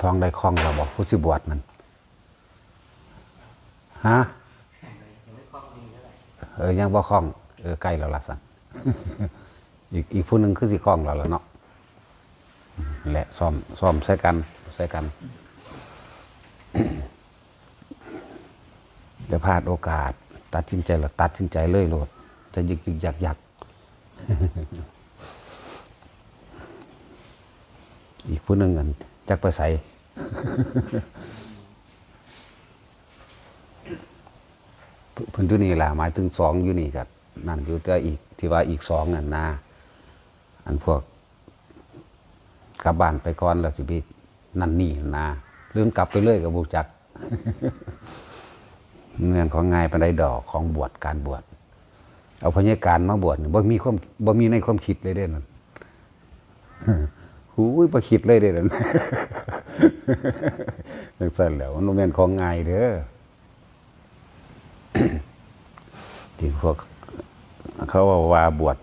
ทองได้คล่องเราบอกผู้สิบวชนั่นฮะเออยังบ่คล่องเออใกล้แล้วล่ะสันอีกอีกผู้หนึ่งคือสิคล่องแล้วล่ะเนาะและซ้อมซ้อมใส่กันใส่กันจะพลาดโอกาส ตัดสินใจแล้วตัดสินใจเลยโลดจะยึกยึกยักยักอีกผู้หนึ่งอันจักไปใส่ เพิ่นอยู่นี่แหละหมายถึงสองอยู่นี่กับนั่นอยู่แต่อีกที่ว่าอีกสองนั่นนะอันพวกกลับบ้านไปก่อนแล้วสิไปนั่นนี่นะลืมกลับไปเรื่อยกับบูจักเรื่องของงายปันไดดอกของบวชการบวชเอาพญาการมาบวชบ่มีความบ่มีในความคิดเลยเด้นั่น หูยบ่คิดเลยเด้นั่นจังซั่นแหล้วมันบ่แม่นของง่ายเด้อที่พวกเขาว่าว่าบวช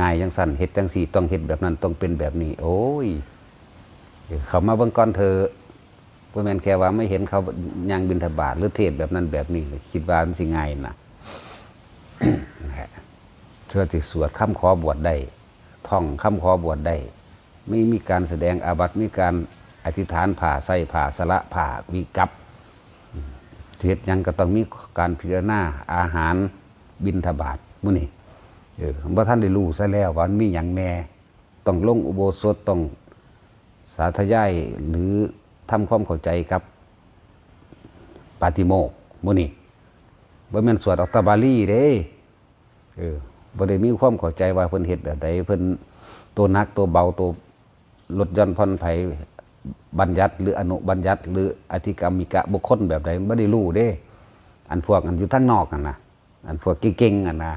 ง่ายจังสั้นเฮ็ดจังสี่ ต้องเฮ็ดแบบนั้นต้องเป็นแบบนี้ โอ้ย เขามาเบิ่งก่อนเธอบ่แม่นแค่ว่าไม่เห็นเขาย่างบินทบาทหรือเทศแบบนั้นแบบนี้ คิดว่ามันสิง่ายนะเชื่อสิสวดคำขอบวชได้ ท่องคำขอบวชได้ ไม่มีการแสดงอาบัติมีการอธิษฐานผ่าใส่ผ่าสละผ่าวิกัปเทศยังก็ต้องมีการพิจารณาอาหารบินทบาทมื้อนี้เออบ่ท่านได้รู้ซะแล้วว่ามันมีหยังแน่ต้องลงอุโบสถต้องสาธยายหรือทำความเข้าใจกับปาติโมกข์มื้อนี้บ่แม่นสวดอัตตบาลีเด้เออบ่ได้มีความเข้าใจว่าเพิ่นเฮ็ดแบบใดเพิ่นตัวหนักตัวเบาตัว ลดย่อนผ่อนไผบัญญัติ หรืออนุบัญญัติ หรืออธิกรรมิกะบุคคลแบบใดบ่ได้รู้เด้ อันพวกอันอยู่ทางนอกนั่นนะอันพวกเก่งๆอันนะ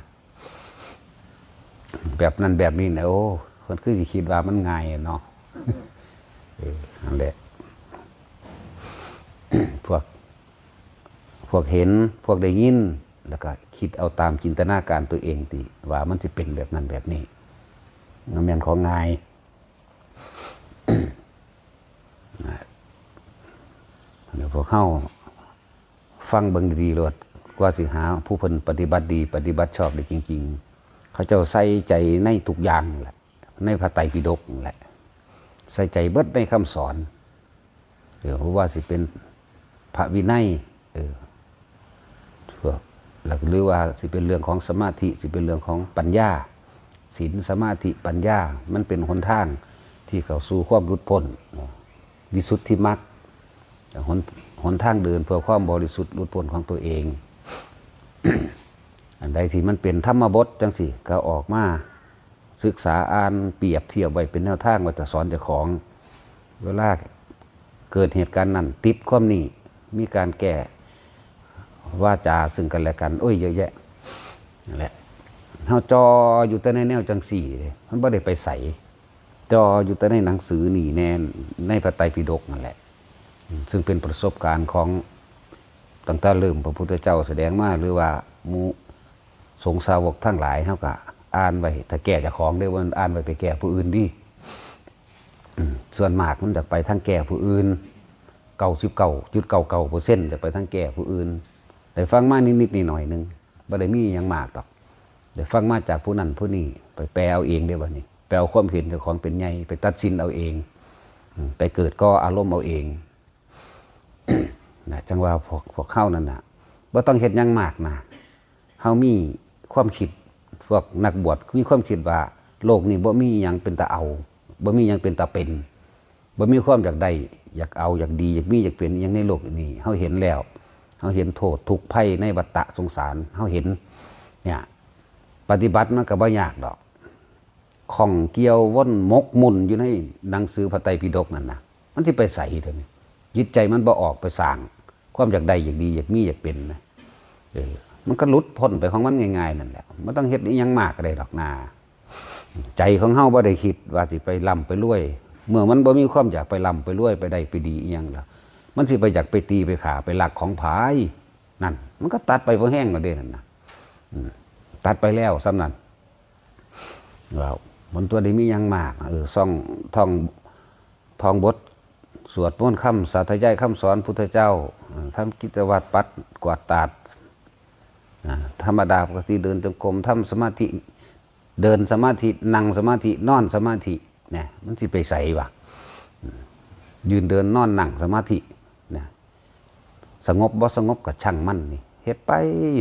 แบบนั้นแบบนี้นะโอ้เพิ่นคือสิคิดว่ามันง่ายเนาะเออนั่นแหละพวก พวกเห็นพวกได้ยิน แล้วก็คิดเอาตามจินตนาการตัวเองติว่ามันจะเป็นแบบนั้นแบบนี้มันแม่นของง่าย เดี๋ยวพวกเข้าฟังเบิ่งดีๆโลดกว่าสิหา ผู้เพิ่นปฏิบัติดี ปฏิบัติชอบได้จริง ๆ เขาเจ้าใส่ใจในทุกอย่างแหละในพระไตรปิฎกแหละ ใส่ใจเบิดในคำสอนเออเพราะว่าสิเป็นพระวินัยเออพวกหลักหรือว่าสิเป็นเรื่องของสมาธิสิเป็นเรื่องของปัญญาศีลสมาธิปัญญา มันเป็นหนทาง ที่เข้าสู่ความหลุดพ้นวิสุทธิมรรคหนหนทางเดินเพื่อความบริสุทธิ์หลุดพ้นของตัวเอง อันใดที่มันเป็นธรรมบทจังสิก็ออกมาศึกษาอ่านเปรียบเทียบไว้เป็นแนวทางว่าจะสอนเจ้าของ เวลาเกิดเหตุการณ์นั้นติดความนี้มีการแก้ว่าจาซึ่งกันและกันโอ้ยเยอะแยะนั่นแหละเฮาจออยู่แต่ในแนวจังสี่เลยมันบ่ได้ไปใส่ จออยู่แต่ในหนังสือนี่แน่ในพระไตรปิฎกนั่นแหละ ซึ่งเป็นประสบการณ์ของตั้งแต่เริ่มพระพุทธเจ้าแสดงมาหรือว่ามูสงสาวกทั้งหลายเฮาก็อ่านไว้ถ้าแก้เจากของได้ว่าอ่านไว้ไปแก้ผู้อื่นดิส่วนมากมันจะไปทางแก้ผู้อื่นเก่าสิบเก่าจุดเก่าเก่าเปอร์เซ็นต์จะไปทางแก้ผู้อื่นได้ฟังมานิดๆหน่อยหนึงบ่ได้มีหยังมากดอกได้ฟังมาจากผู้นั้นผู้นี้ไปแปลเอาเองได้บ่นี่ แปลเอาความเห็นเจ้าของเป็นไงไปตัดสินเอาเอง ไปเกิดก็อารมณ์เอาเองนะจังว่าพวกพวกเข้านั่นนะว่าต้องเฮ็ดหยังมากนะเฮามีความคิดพวกนักบวชมีความคิดว่า โลกนี้บ่มียังเป็นตาเอาบ่มียังเป็นตาเป็นบ่มีความอยากได้อยากเอาอยากดีอยากมีอยากเป็นยังในโลกนี้เฮาเห็นแล้วเฮาเห็นโทษทุกภัยในวัฏฏะสงสารเฮาเห็นเนี่ยปฏิบัติมันก็บ่ยากดอก ของเกี่ยวว่นมกมุ่นอยู่ในหนังสือพระไตรปิฎกนั่นนะมันที่ไปใส่เถอะนี่จิตใจมันบ่ออกไปสร้างความอยากได้อยากดีอยากมีอยากเป็นนะเออมันก็ลุดพ้นไปของมันง่ายๆนั่นแหละไมันต้องเฮ็ดอีหยังมากก็ได้ดอกนา ใจของเฮาบ่ได้คิดว่าสิไปล่ำไปรวย เมื่อมันบ่มีความอยากไปล่ำไปรวยไปได้ไปดีอีหยังแล้วมันสิไปอยากไปตีไปขาไปลักของผายนั่น มันก็ตัดไปพอแห้งแล้วเด้นั่นนะอืมตัดไปแล้วซ้ำนั้นว้าว มันตัวนี้มียังมากเออซ่องทองทองบดสวดมนต์คำสาธยายคำสอนพุทธเจ้าทำกิจวัตรปัดกวาดตาดธรรมดาปกติเดินจงกรมทำสมาธิเดินสมาธินั่งสมาธินอนสมาธิเนี่ยมันสิไปใส่วะยืนเดินนอนนั่งสมาธิเนี่ยสงบบ่สงบก็ช่างมันนี่เฮ็ดไป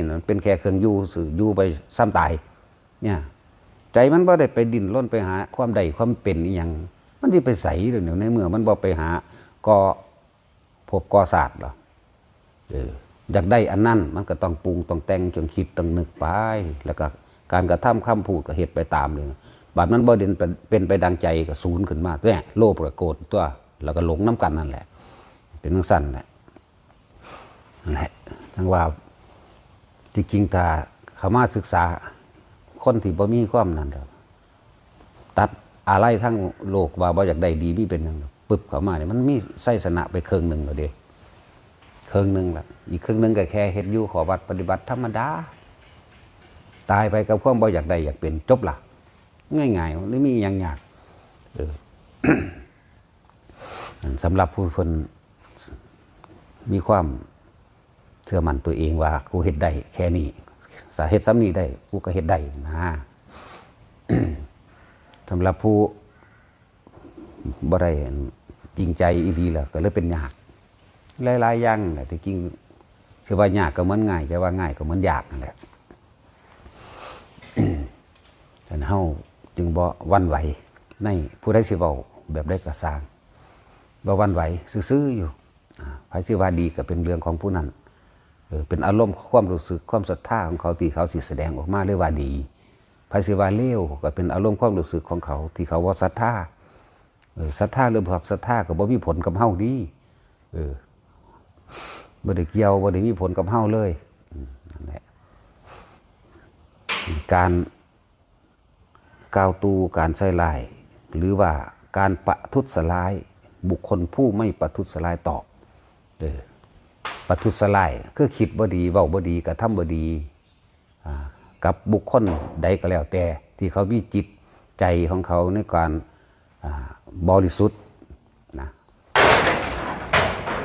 นั่นเป็นแค่เครื่องอยู่สื่ออยู่ไปซ้ำตายเนี่ย ใจมันบ่ได้ไปดิ้นร่นไปหา ความใดความเป็นอหยังมันสิไปใสเดี๋ยวในเมื่อมันบ่ไปหาก่อพบก่อศาสตร์หรอเอออยากได้อันนั้น มันก็ต้องปรุงต้องแต่งจนคิดต้องนึกไป แล้วก็การกระทำคำพูดก็เหตุไปตามเลยบาดมันบ่เด่นเป็นไปดังใจก็ศูนย์ขึ้นมาตัวโลภประโกรธตัวแล้วก็หลงน้ำกันนั่นแหละ เป็นทั้งสั้นแหละนั่นแหละทั้งว่าที่จริงตาเขามาศึกษา คนที่บ่มีความนั่นดอกตัดอะไรทั้งโลกว่าบ่อยากได้ดีมีเป็นหยังดอกปึ๊บเข้ามาเนี่ยมันมีไส้สนะไปเครื่องหนึ่งแล้วเด้เครื่องหนึ่งละอีกเครื่องหนึ่งก็แค่เฮ็ดอยู่ขอวัดปฏิบัติธรรมดาตายไปกับความบ่อยากได้อยากเป็นจบละง่ายๆไม่มีหยังยากเออสำหรับผู้คนมีความเชื่อมั่นตัวเองว่ากูเฮ็ดได้แค่นี้ สาเหตุซ้ำนี้ได้กูก็เฮ็ดได้นะสำหรับผู้บ่ได้จริงใจอีหลีแล้วก็เลยเป็นยากหลายๆอย่างแหละที่จริงคือว่ายากก็เหมือนง่ายแต่ว่าง่ายก็เหมือนยากนั่นแหละฉะนั้นเฮาจึงบ่วันไหว ในผู้ใดสิเว้าแบบใดก็สางบ่วันไหวซื่อๆอยู่อ่าไผสิว่าดีก็เป็นเรื่องของผู้นั้น เป็นอารมณ์ความรู้สึกความศรัทธาของเขาที่เขาสิแสดงออกมาเลยกว่าดีไผสิว่าเลวก็เป็นอารมณ์ความรู้สึกของเขา ที่เขาว่าศรัทธาศรัทธาหรือบ่ศรัทธาก็บ่มีผลกับเฮาดีเออบ่ได้เกี่ยวบ่ได้มีผลกับเฮาเลยนั่นแหละการกาวตูการใส่ลายหรือว่าการประทุษร้าย บุคคลผู้ไม่ประทุษร้ายตอบเออ ประทุษร้ายคือคิดบ่ดีเว้าบ่ดีกระทำบ่ดีกับบุคคลใดก็แล้วแต่ ที่เขามีจิตใจของเขาในการบริสุทธิ์นะ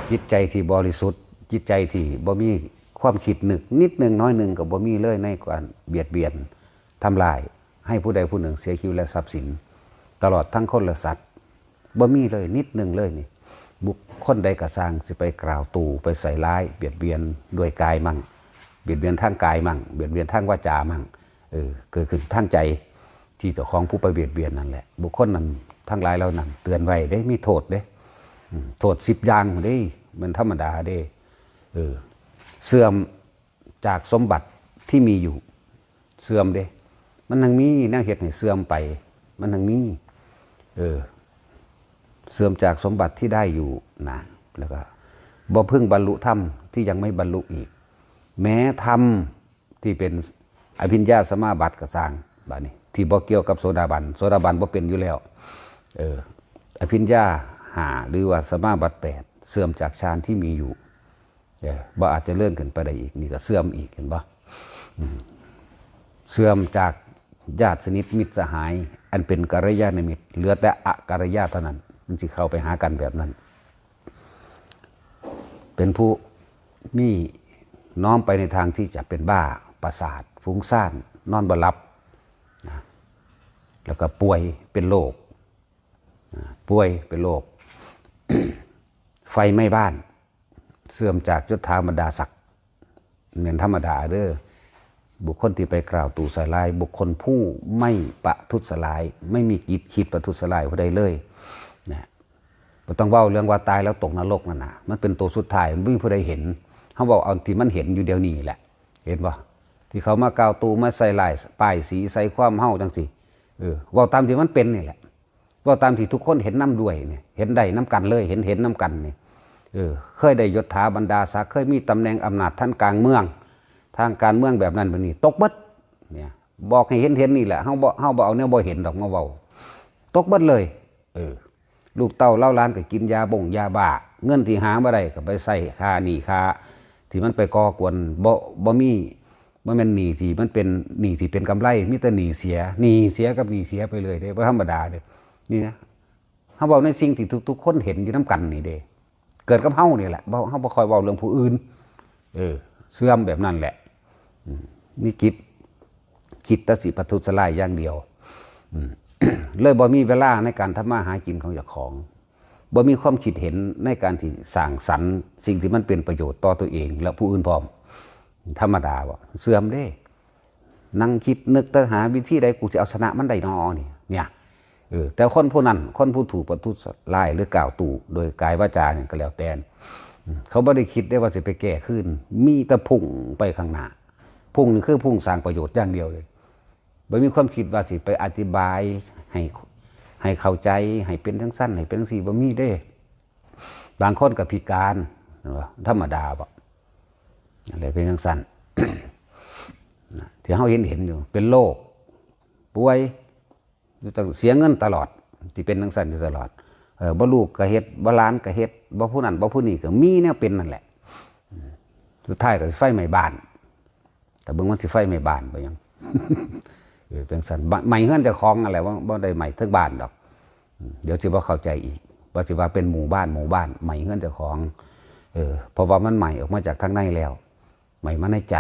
จิตใจที่บริสุทธิ์ จิตใจที่บ่มีความคิดหนึกนิดหนึ่งน้อยหนึ่งกับบ่มีเลยในการเบียดเบียนทำลายให้ผู้ใดผู้หนึ่งเสียชีวิตและทรัพย์สิน ตลอดทั้งคนและสัตว์บ่มีเลยนิดหนึ่งเลยนี่ คคลใดกระสร้างสิไปกล่าวตู่ไปใส่ร้าย เบียดเบียนด้วยกายมั่ง เบียดเบียนทางกายมั่ง เบียดเบียนทางวาจามั่งเออเกิดขึ้นทางใจที่เจ้าของผู้ไปเบียดเบียนนั่นแหละ บุคคลนั้นทั้งหลายเรานั้นเตือนไว้ได้มีโทษเด้โทษสิบอย่างเด้มันธรรมดาเด้เออเสื่อมจากสมบัติที่มีอยู่ เสื่อมเด้ มันนังมีแนวเหตุให้เสื่อมไป มันนังมีเออ เสื่อมจากสมบัติที่ได้อยู่นะแล้วก็บ่พึ่งบรรลุธรรมที่ยังไม่บรรลุอีก แม้ธรรมที่เป็นอภิญญาสมาบัติกระสร้างบานี้ ที่บ่เกี่ยวกับโสดาบันโสดาบันบ่เป็นอยู่แล้วเอออภิญญาหาหรือว่าสมาบัติแปดเสื่อมจากฌานที่มีอยู่เออบ่อาจจะเลื่อนขึ้นไปได้อีกนี่ก็เสื่อมอีกเห็นปะเสื่อมจากญาติสนิทมิตรสหาย อันเป็นกัลยาณมิตรเหลือแต่อกัลยาเท่านั้น มันจะเข้าไปหากันแบบนั้น เป็นผู้มีน้อมไปในทางที่จะเป็นบ้าประสาทฟุ้งซ่านนอนบลับนะแล้วก็ป่วยเป็นโรคนะป่วยเป็นโรคไฟไหม้บ้าน เสื่อมจากยศธาบรรดาศักดิ์เหมือนธรรมดาเด้อบุคคลที่ไปกล่าวตู่สลาย บุคคลผู้ไม่ประทุษร้าย ไม่มีจิตคิดประทุษร้ายผู้ใดเลย นะบ่ต้องเว่าเรื่องว่าตายแล้วตกนรกนั่นนะมันเป็นตัวสุดท้ายมันไม่มีผู้ใดเห็นเขาบอกเอาที่มันเห็นอยู่เดียวนี้แหละ เห็นปะที่เขามากาวตูมาใส่ลายป้ายสีใส่ความเฮาจังสิเออเว่าตามที่มันเป็นนี่แหละเว่าตามที่ทุกคนเห็นน้ำด้วยเนี่ยเห็นได้น้ำกันเลย เห็นเห็นน้ำกันเนี่ยเออเคยได้ยศถาบรรดาศักดิ์เคยมีตำแหน่งอำนาจท่านกลางเมือง ทางการเมืองแบบนั้นแบบนี้ ตกเบิดเนี่ยบอกให้เห็นเห็นนี่แหละเฮาบ่เฮาบ่เอาเนี่ยบ่เห็นดอกมาเว้าตกเบิดเลย เออ ลูกเต้าเล่าล้านก็กินยาบ่งยาบ้าเงินที่หามาได้ก็ไปใส่ค่าหนี้ค่าที่มันไปก่อกวนบ่บ่มีบ่แม่นหนี้ที่มันเป็นหนี้ที่เป็นกำไรมีแต่หนี้เสียหนี้เสียกับหนี้เสียไปเลยเด้บ่ธรรมดาเด้นี่นะเฮาเว้าในสิ่งที่ทุกๆคนเห็นอยู่นํกันนี่เด้เกิดกับเฮานี่แหละบ่เฮาบ่คอยเว้าเรื่องผู้อื่น เออ เสื่อมแบบนั้นแหละอืมมีจิตคิดแตสิปทุษร้ายอย่างเดียว อืม เลยบ่มีเวลาในการทำมาหากินของเจ้าของบ่มีความคิดเห็นในการที่สร้างสรรค์ สิ่งที่มันเป็นประโยชน์ต่อตัวเอง และผู้อื่นพร้อม ธรรมดาบ่เสื่อมเด้นั่งคิดนึกแต่หาวิธีใดกูจะเอาชนะมันได้นอนี่เนี่ยเออแต่คนผู้นั้นคนผู้ถูกประทุษร้ายหรือกล่าวตู่โดยกายวาจาเนี่ยก็แล้วแต่เขาไม่ได้คิดได้ว่าจะไปแก้ขึ้น มีแต่พุ่งไปข้างหน้าพุ่งนี่คือพุ่งสร้างประโยชน์อย่างเดียวเลย ไม่มีความคิดว่าสิไปอธิบายให้ให้เข้าใจให้เป็นทั้งสั้นให้เป็นทั้งสี่บ่มีเด้ บางคนกับพิการธรรมดาบ่อะไรเป็นทั้งสั้นที่เขาเห็นเห็นอยู่ เป็นโรคป่วยต้องเสียเงินตลอด ที่เป็นทั้งสั้นอยู่ตลอดเออบ่ลูกก็เฮ็ดบ่ล้านก็เฮ็ดบ่ผู้นั้นบ่ผู้นี้ก็มีแนวเป็นนั่นแหละสุดท้ายก็ไฟไหม้บ้าน แต่เบิ่งมันสิไฟไหม้บ้านไปยัง เป็นสันใหม่เฮือนจะคล้องอะไรว่าบ่ได้ใหม่ทั้งบ้านดอก เดี๋ยวสิบ่าเข้าใจอีกว่าสิว่าเป็นหมู่บ้านหมู่บ้านใหม่เฮือนจะคล้องเออเพราะว่ามันใหม่ออกมาจากทางในแล้ว ใหม่มาในใจ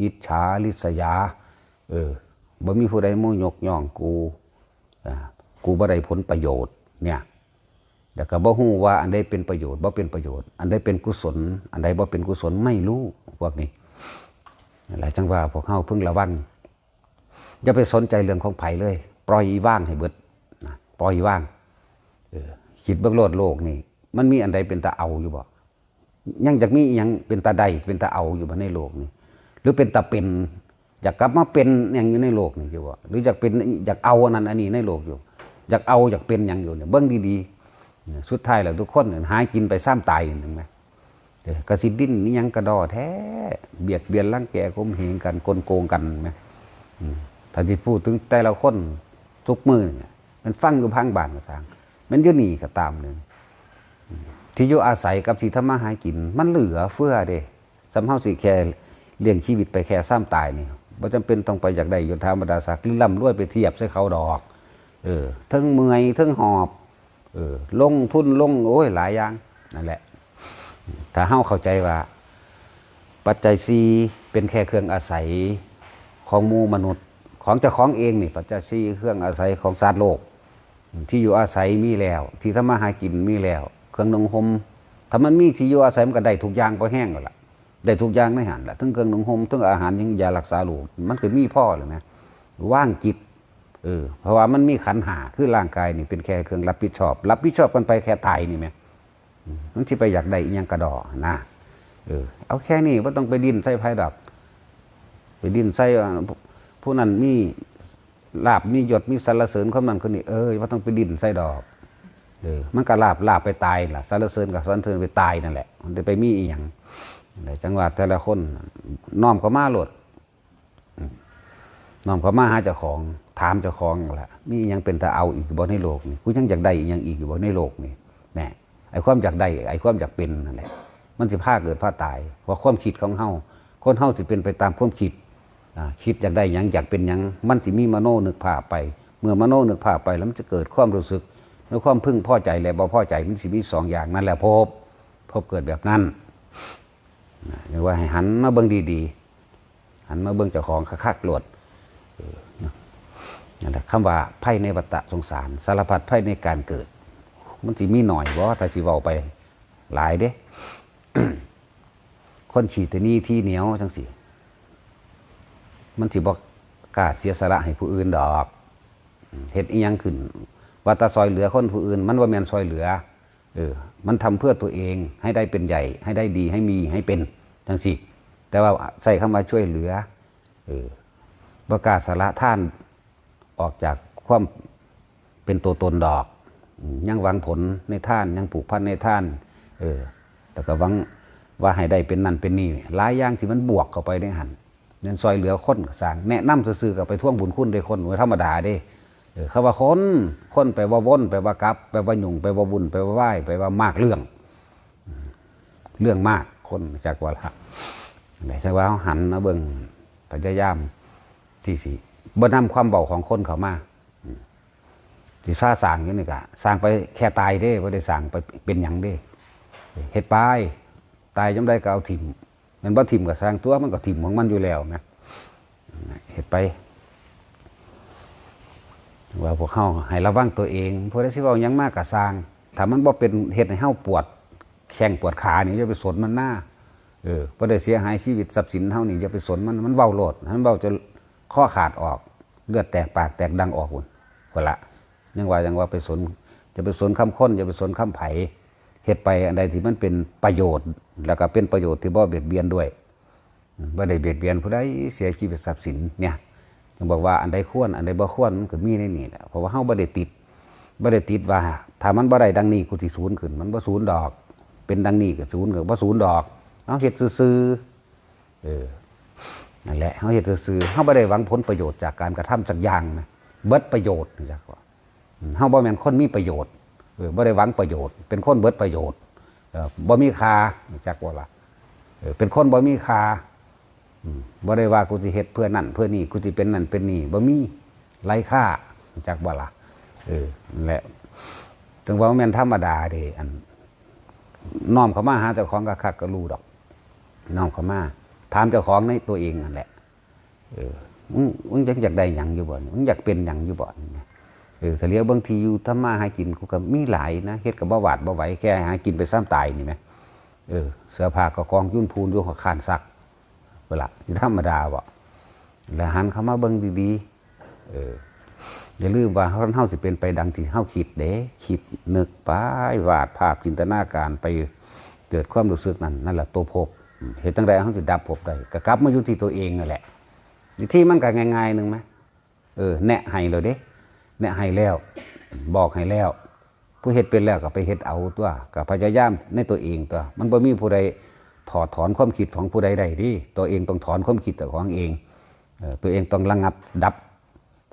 อิจฉาริษยา เออบ่มีผู้ใดโมยกย่องกูอ่ากูบ่ได้ผลประโยชน์เนี่ยแต่ก็บ่ฮู้ว่าอันใดเป็นประโยชน์บ่เป็นประโยชน์ อันใดเป็นกุศล อันใดบ่เป็นกุศลไม่รู้พวกนี้หลายจังว่าพวกเฮาเพิ่งระวัง อย่าไปสนใจเรื่องของไผ่เลย ปล่อยว่างให้เบิดนะปล่อยว่างคิดเบิ่งโลดโลกนี่ มันมีอันใดเป็นตาเอาอยู่บ่ยังจากมียังเป็นตาใดเป็นตาเอาอยู่บ่ในโลกนี่หรือเป็นตาเป็นอยากกลับมาเป็นอย่างอยู่ในโลกนี่อยู่บ่หรืออยากเป็นอยากเอาอันนั้นอันนี้ในโลกอยู่ อยากเอาอยากเป็นอย่างอยู่เนี่ยเบิ่งดีๆสุดท้ายแล้วทุกคนเนี่ยกินไปซ้ำตายนึงไหมกระสิดิ้นนี่ยังกระดอแท้ เบียดเบียนร่างแกข่มเหงกันกลโกงกันไหม ถ้าที่พูดถึงแต่ละคนทุกมือเนี่ยมันฟังอยู่พังบานมาสางมันอยู่นี่ก็ตามหนึ่งที่อยู่อาศัยกับที่ทำมาหากิน มันเหลือเฟือเด้สำเฮาสิแค่เลี้ยงชีวิตไปแค่ซ้ำตายนี่บ่จำเป็นต้องไปจากใดยศธรรมดาศักดิ์หรือร่ำรวยไปเทียบใส่เขาดอก เออทั้งเมื่อยทั้งหอบเออลงทุนลงโอ้ยหลายอย่างนั่นแหละ ถ้าเฮาเข้าใจว่า ปัจจัยสีเป็นแค่เครื่องอาศัยของมูมนุษย์ ของเจ้าของเองนี่ปัจจัยสีเครื่องอาศัยของสัตว์โลก ที่อยู่อาศัยมีแล้ว ที่ทำมาหากินมีแล้ว เครื่องนงหมถ้ามันมีที่อยู่อาศัยมันก็ได้ทุกอย่างพอแห้งแล้วล่ะได้ทุกอย่างในหันละทั้งเครื่องนงหมทั้งอาหารยังยารักษาโรคมันก็มีพ่อเลยนะว่างจิตเออเพราะว่ามันมีขันหาคือร่างกายนี่เป็นแค่เครื่องรับผิดชอบ รับผิดชอบกันไปแค่ตายนี่ไหมอืมมันที่ไปอยากได้อิหยังกระดอนะเออเอาแค่นี้ว่าต้องไปดิ้นใส่ไพ่ดอกไปดิ้นใส่ ผู้นั้นมีลาบมีหยศมีสรรเสริญคนนั้นคนนี้เอ้ยว่าต้องไปดิ้นใส่ดอกเออมันก็ลาบลาบไปตายล่ะสรรเสริญกับสรรเสริญไปตายนั่นแหละ มันจะไปมีอีหยังในจังหวัดแต่ละคนน้อมเขามาหลดน้อมเขามาหาเจ้าของ ถามเจ้าของนั่ะมีอิหยังเป็นตาเอาอีกบ่ในโลกนี่กูยังอยากได้อีหยังอีกอยู่บ่ในโลกนี่แน่ไอ้ความอยากได้ไอ้ความอยากเป็นนั่นแหละมันสิพาเกิดพาตายเพราะความคิดของเฮาคนเฮาสิเป็นไปตามความคิด คิดอยากได้หยังอยากเป็นยังมันสิมีมโนนึกภาพไป เมื่อมโนนึกภาพไปแล้วมันจะเกิดความรู้สึกในความพึงพอใจและบ่พอใจมันสิมีสองอย่างนั่นแหละพบ พบเกิดแบบนั้นเรียกว่าให้หันมาเบิ่งดีๆ หันมาเบิ่งเจ้าของคักๆโลดนั่นแหละคำว่าไพ่ในวัฏสงสาร สารพัดไพ่ในการเกิด มันสิมีหน่อยบ่ถ้าสิเว้าไปหลายเด้ คนฉีดแต่นี่ที่เหนียวจังสิ มันสิบอกกล้าเสียสละให้ผู้อื่นดอกเฮ็ดอียังขึ้น ว่าตาซอยเหลือคนผู้อื่น มันว่าแมนซอยเหลือ เออ มันทำเพื่อตัวเองให้ได้เป็นใหญ่ ให้ได้ดีให้มีให้เป็นจังสิแต่ว่าใส่คำว่าช่วยเหลือ เออประกาศสาระท่านออกจากความเป็นตัวตนดอกยังหวังผลในท่านยังผูกพันในท่าน เออ แต่ก็หวังว่าให้ได้เป็นนั่นเป็นนี่หลายอย่างที่มันบวกเข้าไปในหัน เงินซอยเหลือคนสางแนะนำซื่อๆกับไปท่วงบุญคุณได้คนไว้ธรรมดาเด้เขาว่าคนคนไปว่าวนไปว่ากลับไปว่าหยุ่งไปว่าบุญไปว่าไหวไปว่ามากเรื่อง เรื่องมากคนจากว่าละแต่ใช่ว่าหันมาเบิ่งพยายามที่สิบ่นำความเบาของคนเขามาอืมที่ฟ้าสางอยู่นี่ก็สร้างไปแค่ตายเด้บ่ได้สร้างไปเป็นหยังเด้เฮ็ดไปตายจำได้ก็เอาถิ่ม มันบ่ถิ่มก็สร้างตัวมันก็ถิ่มของมันอยู่แล้วนะเฮ็ดไปว่าพวกเฮาให้ระวังตัวเองพราะได้สิว้ายังมากก็สร้างถ้ามันบ่เป็นเฮ็ดให้เฮาปวด แข้งปวดขานี่อย่าไปสนมันหน้าเออบ่ได้เสียหายชีวิตทรัพย์สินเฮานี่อย่าไปสนมันมันเว้าโลดมันเว้าจนข้อขาดออก เลือดแตกปากแตกดังออกพุ่นพุ่นละยังว่ายังว่าไปสนจะไปสนคำค้นอย่าไปสนคำไผ เฮ็ดไปอันใดที่มันเป็นประโยชน์ แล้วก็เป็นประโยชน์ที่บ่เบียดเบียนด้วยบ่ได้เบียดเบียนผู้ใดเสียชีวิตทรัพย์สินเนี่ยจึงบอกว่าอันใดควรอันใดบ่ควรมันก็มีในนี่แหละเพราะว่าเฮาบ่ได้ติดบ่ได้ติดว่าถ้ามันบ่ได้ดังนี้กูสิศูนย์ขึ้น มันบ่ศูนย์ดอก เป็นดังนี้ก็ศูนย์ก็บ่ศูนย์ดอกเฮาเฮ็ดซื่อๆเออนั่นแหละเฮาเฮ็ดซื่อๆเฮาบ่ได้หวังผลประโยชน์จากการกระทำสักอย่างนะเบิดประโยชน์นะจักว่าเฮาบ่แม่นคนมีประโยชน์ บ่ได้หวังประโยชน์ เป็นคนเบิดประโยชน์บ่มีค่าจักว่าล่ะเออเป็นคนบ่มีค่าบ่ได้ว่ากูสิเฮ็ดเพื่อนั่นเพื่อนี่กูสิเป็นนั่นเป็นนี่บ่มีไร้ค่าจากบ่าล่ะเออแหละถึงว่ามันแม่นธรรมดาเด้อันน้อมเข้ามาหาเจ้าของก็คักก็รู้ดอกน้อมเข้ามาถามเจ้าของในตัวเองนั่นแหละเออมึงมึงอยากอยากได้หยังอยู่บ่มึงอยากเป็นหยังอยู่บ่ เออถ้าเลี้ยวบางทีอยู่ทำมาหากินกูก็มีหลายนะเฮ็ดก็บ่หวาดบ่ไหวแค่หากินไปซ้ำตายนี่แหมเออเสื้อผ้าก็กองยุ่นพูนอยู่หัวคานซักเวลาธรรมดาบ่แล้วหันเข้ามาเบิ่งดีๆเอออย่าลืมว่าเฮาเฮาสิเป็นไปดังที่เฮาคิดเด้คิดนึกไปวาดภาพจินตนาการไปเกิดความรู้สึกนั้นนั่นแหละตัวภพอืมเฮ็ดจังไดเฮาสิดับภพได้ก็กลับมาอยู่ที่ตัวเองนั่นแหละวิธีมันก็ง่ายๆหนึงไหมเออแนะให้เลยเด้ แนะให้แล้ว บอกให้แล้ว ผู้เฮ็ดเป็นแล้วก็ไปเฮ็ดเอาตัวก็พยายามในตัวเองตัว มันบ่มีผู้ใดถอดถอนความคิดของผู้ใดได้ดิตัวเองต้องถอนความคิดแต่ของเองตัวเองต้องระงับดับ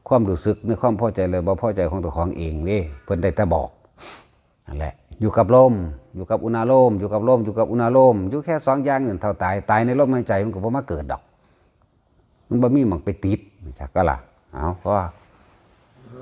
ความรู้สึกในความพอใจเลยบ่พอใจของตัวของเองเด้เพิ่นได้แต่บอกนั่นแหละ อยู่กับลมอยู่กับอุณาโลมอยู่กับลมอยู่กับอุณาโลมอยู่แค่สองอย่างนั่นเท่าตายตายในลมหายใจมันก็บ่มาเกิดดอก มันบ่มีหมันไปติดจักก็ล่ะเอาเพราะ ยะ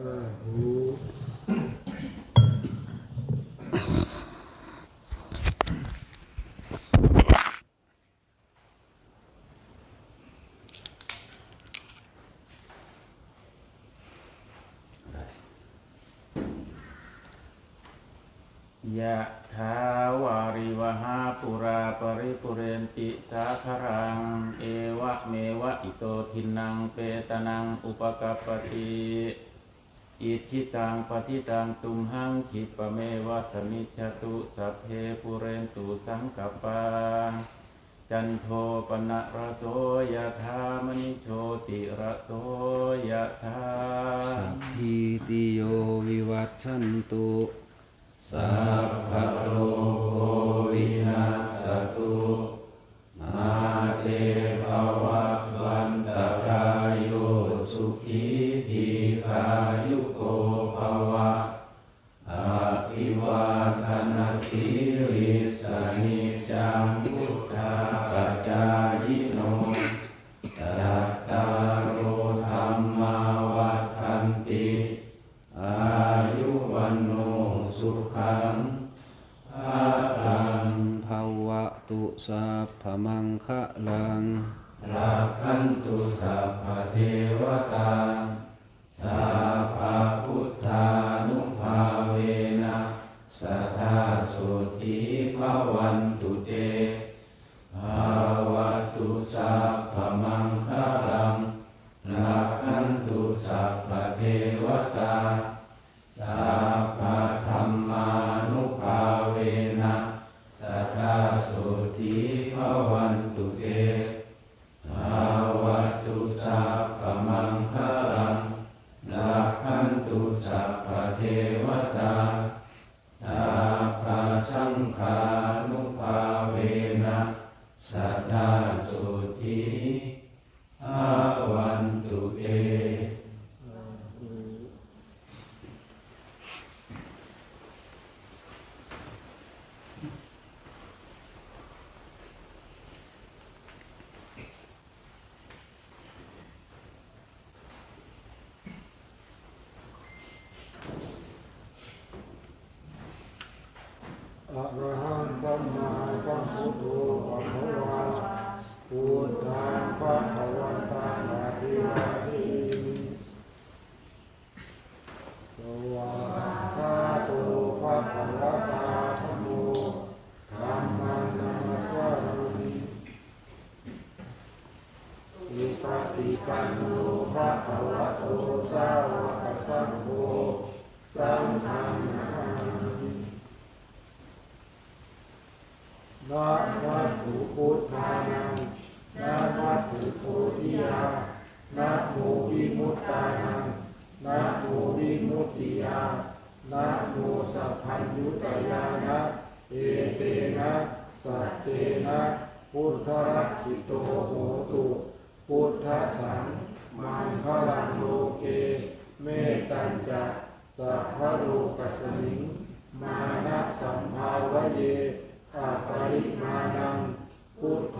ถาวาริวหาปุราปริปุเรนติสาคารัง เอวะเมวะอิโตทินังเปตานังอุปกัปปติ อิทิตังปฏิตังตุมหังคิปะเมวะสมิจฉตุสัพเพปุเรนตุสังกปปาจันโทปนะระโสยะธามณิโชติระโสยะธาสัพพิติโยวิวัชชันตุสัพพะโล สัพพเทวตา สัทธาสุทธิอาวันตุเต อ อะระหังสัมมาสัมพุทโธภะคะวาพุทธังภะคะวันตังอะภิวาเทมิสวากขาโตภะคะวะตาธัมโมธัมมังนามัสสามิ อิป กันโนภะคะวะโตสาวกสังโฆสังฆังนามินะวัตถุพุทธานังนะวัตถุโพธิยานะโมวิมุตตานังนะโมวิมุตติยานะโมสัพพัญญุตยานะเอเตนะสัตเตนะพุทธรักขิโตโหตุ พุทธสังมังคลังโลเก เมตัญจะสัพพโลกัสมิง มานะสัมภาวะเยอะปริมาณัง พุทโธ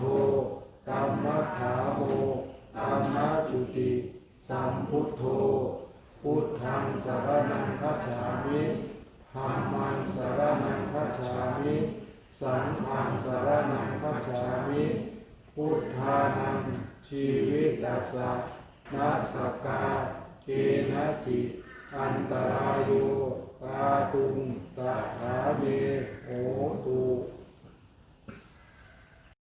ธรรมถาโมธรรมจุติสัมพุทโธ พุทธังสารนังคัจฉามิธรรมังสารนังคัจฉามิ สังฆังสารนังคัจฉามิ พุทธานัง ชีวิตตัสสะนาสกาเกนะจิอันตรายโยกาตุงตถาเมโหตุ